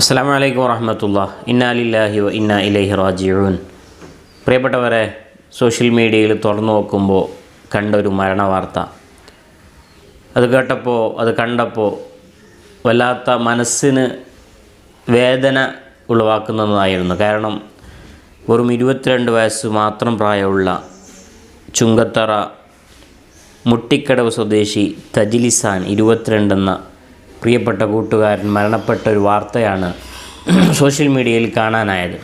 അസ്സാം വലൈക്കും വറഹമത്തുള്ള. ഇന്നാലില്ലാഹി വ ഇന്ന ഇലൈഹി റാജിഊൻ. പ്രിയപ്പെട്ടവരെ സോഷ്യൽ മീഡിയയിൽ തുറന്നു നോക്കുമ്പോൾ കണ്ട ഒരു മരണ വാർത്ത അത് കേട്ടപ്പോൾ അത് കണ്ടപ്പോൾ വല്ലാത്ത മനസ്സിന് വേദന ഉളവാക്കുന്നതായിരുന്നു. കാരണം വെറും ഇരുപത്തിരണ്ട് വയസ്സ് മാത്രം പ്രായമുള്ള ചുങ്കത്തറ മുട്ടിക്കടവ് സ്വദേശി തജിലിസാൻ ഇരുപത്തിരണ്ടെന്ന പ്രിയപ്പെട്ട കൂട്ടുകാരൻ മരണപ്പെട്ട ഒരു വാർത്തയാണ് സോഷ്യൽ മീഡിയയിൽ കാണാനായത്.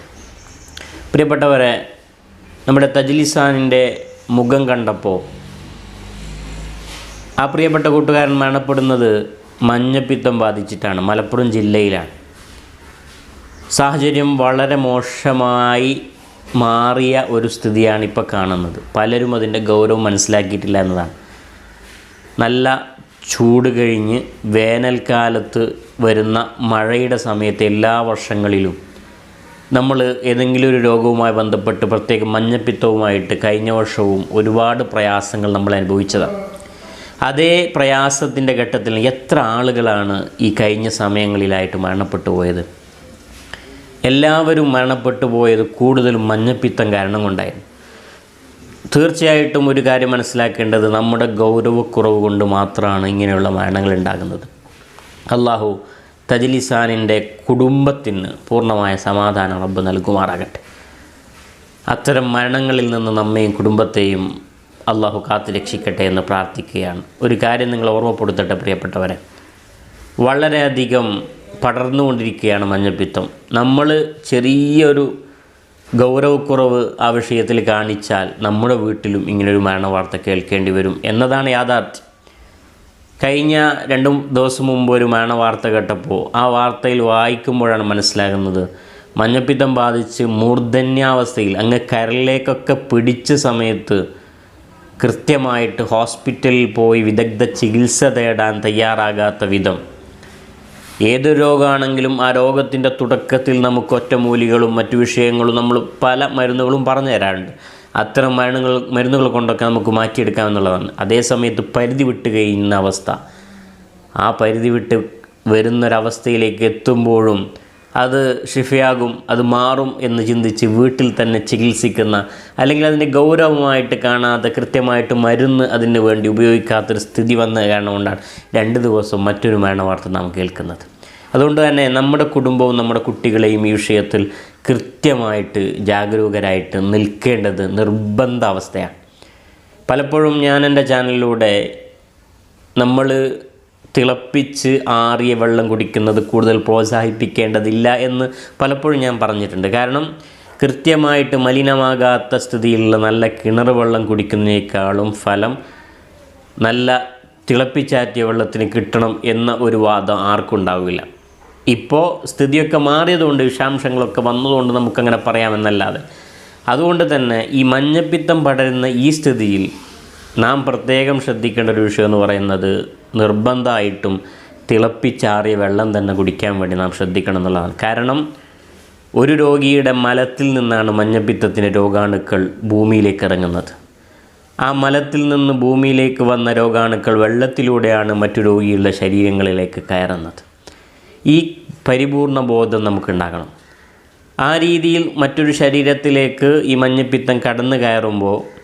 പ്രിയപ്പെട്ടവരെ നമ്മുടെ തജിലിസാനിന്റെ മുഖം കണ്ടപ്പോൾ ആ പ്രിയപ്പെട്ട കൂട്ടുകാരൻ മരണപ്പെടുന്നത് മഞ്ഞപ്പിത്തം ബാധിച്ചിട്ടാണ് മലപ്പുറം ജില്ലയിലാണ്. സാഹചര്യം വളരെ മോശമായി മാറിയ ഒരു സ്ഥിതിയാണ് ഇപ്പോൾ കാണുന്നത്. പലരും അതിന്റെ ഗൗരവം മനസ്സിലാക്കിയിട്ടില്ല എന്നതാണ്. നല്ല ചൂട് കഴിഞ്ഞ് വേനൽക്കാലത്ത് വരുന്ന മഴയുടെ സമയത്ത് എല്ലാ വർഷങ്ങളിലും നമ്മൾ ഏതെങ്കിലും ഒരു രോഗവുമായി ബന്ധപ്പെട്ട് പ്രത്യേകം മഞ്ഞപ്പിത്തവുമായിട്ട് കഴിഞ്ഞ വർഷവും ഒരുപാട് പ്രയാസങ്ങൾ നമ്മൾ അനുഭവിച്ചതാണ് അതേ പ്രയാസത്തിന്റെ ഘട്ടത്തിൽ എത്ര ആളുകളാണ് ഈ കഴിഞ്ഞ സമയങ്ങളിലായിട്ട് മരണപ്പെട്ടു പോയത്? എല്ലാവരും മരണപ്പെട്ടു പോയത് കൂടുതലും മഞ്ഞപ്പിത്തം കാരണം കൊണ്ടായിരുന്നു. തീർച്ചയായിട്ടും ഒരു കാര്യം മനസ്സിലാക്കേണ്ടത് നമ്മുടെ ഗൗരവക്കുറവ് കൊണ്ട് മാത്രമാണ് ഇങ്ങനെയുള്ള മരണങ്ങൾ ഉണ്ടാകുന്നത്. അള്ളാഹു തജിലിസാനിന്റെ കുടുംബത്തിന് പൂർണമായ സമാധാനം റബ്ബ് നൽകുമാറാകട്ടെ. അത്തരം മരണങ്ങളിൽ നിന്ന് നമ്മയും കുടുംബത്തെയും അള്ളാഹു കാത്തു രക്ഷിക്കട്ടെ എന്ന് പ്രാർത്ഥിക്കുകയാണ്. ഒരു കാര്യം നിങ്ങൾ ഓർമ്മപ്പെടുത്തട്ടെ പ്രിയപ്പെട്ടവരെ. വളരെയധികം പടർന്നുകൊണ്ടിരിക്കുകയാണ് മഞ്ഞപ്പിത്തം. നമ്മൾ ചെറിയൊരു ഗൗരവക്കുറവ് ആ വിഷയത്തിൽ കാണിച്ചാൽ നമ്മുടെ വീട്ടിലും ഇങ്ങനൊരു മരണവാർത്ത കേൾക്കേണ്ടി വരും എന്നതാണ് യാഥാർത്ഥ്യം. കഴിഞ്ഞ രണ്ടു ദിവസം മുമ്പ് ഒരു മരണവാർത്ത കേട്ടപ്പോൾ ആ വാർത്തയിൽ വായിക്കുമ്പോഴാണ് മനസ്സിലാകുന്നത് മഞ്ഞപ്പിത്തം ബാധിച്ച് മൂർധന്യാവസ്ഥയിൽ അങ്ങ് കരളിലേക്കൊക്കെ പിടിച്ച സമയത്ത് കൃത്യമായിട്ട് ഹോസ്പിറ്റലിൽ പോയി വിദഗ്ധ ചികിത്സ തേടാൻ തയ്യാറാകാത്ത വിധം ഏത് രോഗമാണെങ്കിലും ആ രോഗത്തിന്റെ തുടക്കത്തിൽ നമുക്ക് ഒറ്റമൂലികളും മറ്റു വിഷയങ്ങളും നമ്മൾ പല മരുന്നുകളും പറഞ്ഞു തരാറുണ്ട്. അത്തരം മരുന്നുകൾ മരുന്നുകൾ കൊണ്ടൊക്കെ നമുക്ക് മാറ്റിയെടുക്കാമെന്നുള്ളതാണ് അതേ സമയത്ത് പരിധി വിട്ട് കഴിയുന്ന അവസ്ഥ. ആ പരിധി വിട്ട് വരുന്നൊരവസ്ഥയിലേക്ക് എത്തുമ്പോഴും അത് ഷിഫയാകും അത് മാറും എന്ന് ചിന്തിച്ച് വീട്ടിൽ തന്നെ ചികിത്സിക്കുന്ന അല്ലെങ്കിൽ അതിന്റെ ഗൗരവമായിട്ട് കാണാതെ കൃത്യമായിട്ട് മരുന്ന് അതിന് വേണ്ടി ഉപയോഗിക്കാത്തൊരു സ്ഥിതി വന്ന കാരണം കൊണ്ടാണ് രണ്ട് ദിവസം മറ്റൊരു മരണവാർത്ത നാം കേൾക്കുന്നത്. അതുകൊണ്ട് തന്നെ നമ്മുടെ കുടുംബവും നമ്മുടെ കുട്ടികളെയും ഈ വിഷയത്തിൽ കൃത്യമായിട്ട് ജാഗരൂകരായിട്ട് നിൽക്കേണ്ടത് നിർബന്ധ അവസ്ഥയാണ്. പലപ്പോഴും ഞാൻ എന്റെ ചാനലിലൂടെ നമ്മൾ തിളപ്പിച്ച് ആറിയ വെള്ളം കുടിക്കുന്നത് കൂടുതൽ പ്രോത്സാഹിപ്പിക്കേണ്ടതില്ല എന്ന് പലപ്പോഴും ഞാൻ പറഞ്ഞിട്ടുണ്ട്. കാരണം കൃത്യമായിട്ട് മലിനമാകാത്ത സ്ഥിതിയിലുള്ള നല്ല കിണർ വെള്ളം കുടിക്കുന്നതിനേക്കാളും ഫലം നല്ല തിളപ്പിച്ചാറ്റിയ വെള്ളത്തിന് കിട്ടണം എന്ന ഒരു വാദം ആർക്കും ഉണ്ടാവില്ല ഇപ്പോൾ സ്ഥിതിയൊക്കെ മാറിയതുകൊണ്ട് വിഷാംശങ്ങളൊക്കെ വന്നതുകൊണ്ട് നമുക്കങ്ങനെ പറയാമെന്നല്ലാതെ. അതുകൊണ്ട് തന്നെ ഈ മഞ്ഞപ്പിത്തം പടരുന്ന ഈ സ്ഥിതിയിൽ നാം പ്രത്യേകം ശ്രദ്ധിക്കേണ്ട ഒരു വിഷയം എന്ന് പറയുന്നത് നിർബന്ധമായിട്ടും തിളപ്പിച്ചാറിയ വെള്ളം തന്നെ കുടിക്കാൻ വേണ്ടി നാം ശ്രദ്ധിക്കണം എന്നുള്ളതാണ്. കാരണം ഒരു രോഗിയുടെ മലത്തിൽ നിന്നാണ് മഞ്ഞപ്പിത്തത്തിന്റെ രോഗാണുക്കൾ ഭൂമിയിലേക്ക് ഇറങ്ങുന്നത്. ആ മലത്തിൽ നിന്ന് ഭൂമിയിലേക്ക് വന്ന രോഗാണുക്കൾ വെള്ളത്തിലൂടെയാണ് മറ്റു രോഗികളുടെ ശരീരങ്ങളിലേക്ക് കയറുന്നത്. ഈ പരിപൂർണ ബോധം നമുക്കുണ്ടാകണം. ആ രീതിയിൽ മറ്റൊരു ശരീരത്തിലേക്ക് ഈ മഞ്ഞപ്പിത്തം കടന്നു കയറുമ്പോൾ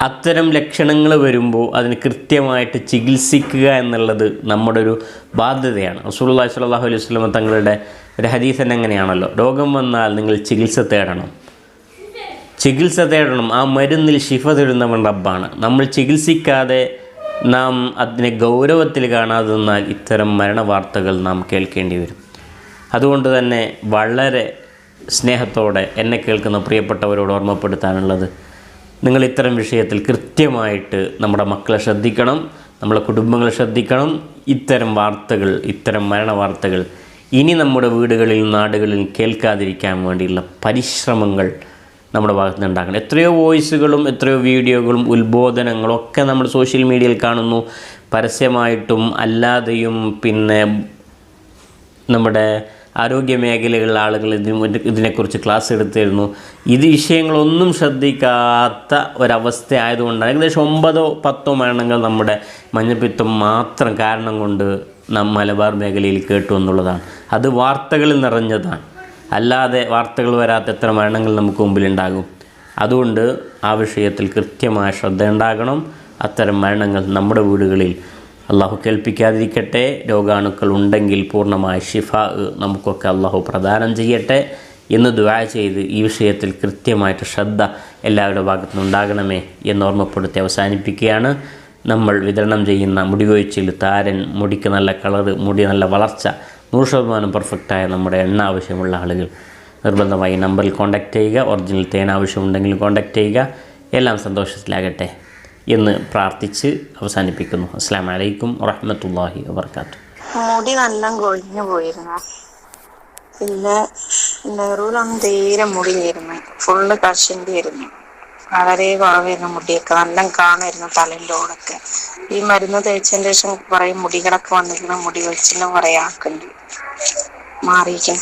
അത്തരം ലക്ഷണങ്ങൾ വരുമ്പോൾ അതിന് കൃത്യമായിട്ട് ചികിത്സിക്കുക എന്നുള്ളത് നമ്മുടെ ഒരു ബാധ്യതയാണ്. റസൂലുള്ളാഹി സ്വല്ലല്ലാഹു അലൈഹി വസല്ലം തങ്ങളുടെ ഒരു ഹദീസൻ എങ്ങനെയാണല്ലോ രോഗം വന്നാൽ നിങ്ങൾ ചികിത്സ തേടണം. ചികിത്സ തേടണം. ആ മരുന്നിൽ ശിഫ തേടുന്നവൻ റബ്ബാണ്. നമ്മൾ ചികിത്സിക്കാതെ നാം അതിനെ ഗൗരവത്തിൽ കാണാതെ നിന്നാൽ ഇത്തരം മരണവാർത്തകൾ നാം കേൾക്കേണ്ടി വരും. അതുകൊണ്ട് തന്നെ വളരെ സ്നേഹത്തോടെ എന്നെ കേൾക്കുന്ന പ്രിയപ്പെട്ടവരോട് ഓർമ്മപ്പെടുത്താനുള്ളത് നിങ്ങൾ ഇത്തരം വിഷയത്തിൽ കൃത്യമായിട്ട് നമ്മുടെ മക്കളെ ശ്രദ്ധിക്കണം നമ്മുടെ കുടുംബങ്ങളെ ശ്രദ്ധിക്കണം. ഇത്തരം വാർത്തകൾ ഇത്തരം മരണ വാർത്തകൾ ഇനി നമ്മുടെ വീടുകളിൽ നാടുകളിൽ കേൾക്കാതിരിക്കാൻ വേണ്ടിയുള്ള പരിശ്രമങ്ങൾ നമ്മുടെ ഭാഗത്ത് ഉണ്ടാക്കണം എത്രയോ വോയിസുകളും എത്രയോ വീഡിയോകളും ഉത്ബോധനങ്ങളും ഒക്കെ നമ്മൾ സോഷ്യൽ മീഡിയയിൽ കാണുന്നു. പരസ്യമായിട്ടും അല്ലാതെയും പിന്നെ നമ്മുടെ ആരോഗ്യ മേഖലകളിലെ ആളുകൾ ഇതിന് ഇതിനെക്കുറിച്ച് ക്ലാസ് എടുത്തിരുന്നു. ഇത് വിഷയങ്ങളൊന്നും ശ്രദ്ധിക്കാത്ത ഒരവസ്ഥ ആയതുകൊണ്ടാണ്. ഏകദേശം ഒമ്പതോ പത്തോ മരണങ്ങൾ നമ്മുടെ മഞ്ഞപ്പിത്തം മാത്രം കാരണം കൊണ്ട് നാം മലബാർ മേഖലയിൽ കേട്ടു എന്നുള്ളതാണ്. അത് വാർത്തകളിൽ നിറഞ്ഞതാണ്. അല്ലാതെ വാർത്തകൾ വരാത്ത എത്ര മരണങ്ങൾ നമുക്ക് മുമ്പിലുണ്ടാകും. അതുകൊണ്ട് ആ വിഷയത്തിൽ കൃത്യമായ ശ്രദ്ധ ഉണ്ടാകണം അത്തരം മരണങ്ങൾ നമ്മുടെ വീടുകളിൽ അള്ളാഹു കേൾപ്പിക്കാതിരിക്കട്ടെ. രോഗാണുക്കൾ ഉണ്ടെങ്കിൽ പൂർണമായ ഷിഫ നമുക്കൊക്കെ അള്ളാഹു പ്രദാനം ചെയ്യട്ടെ എന്ന് ദുആ ചെയ്ത് ഈ വിഷയത്തിൽ കൃത്യമായിട്ട് ശ്രദ്ധ എല്ലാവരുടെ ഭാഗത്തു എന്ന് ഓർമ്മപ്പെടുത്തി അവസാനിപ്പിക്കുകയാണ്. നമ്മൾ വിതരണം ചെയ്യുന്ന മുടികൊഴിച്ചിൽ താരൻ മുടിക്ക് നല്ല കളറ് മുടി നല്ല വളർച്ച നൂറ് ശതമാനം പെർഫെക്റ്റായ നമ്മുടെ എണ്ണ ആവശ്യമുള്ള ആളുകൾ നിർബന്ധമായി നമ്പറിൽ കോൺടാക്റ്റ് ചെയ്യുക. ഒറിജിനൽ തേൻ ആവശ്യമുണ്ടെങ്കിൽ കോൺടാക്റ്റ് ചെയ്യുക. എല്ലാം സന്തോഷത്തിലാകട്ടെ. എന്ന് പ്രാർത്ഥിച്ച് അവസാനിപ്പിക്കുന്നു. അസ്സാം വലൈക്കും വറഹമത്തല്ലാഹി വാബർക്കാത്തു. മുടി നല്ല കൊഴിഞ്ഞു പോയിരുന്നു. പിന്നെ നെറൂലൊന്നും തീരെ മുടിയായിരുന്നു ഫുള്ള് കഷണ്ടി ആയിരുന്നു വളരെ കുറവായിരുന്നു മുടിയൊക്കെ. നല്ല കാണായിരുന്നു തലന്റെ ഓടൊക്കെ. ഈ മരുന്ന് തേച്ചതിന് ശേഷം കുറെ മുടികളൊക്കെ വന്നിരിക്കണം മുടി വെച്ചിട്ടും കുറെ ആക്കുന്നുണ്ട്. മാറിയിരിക്കും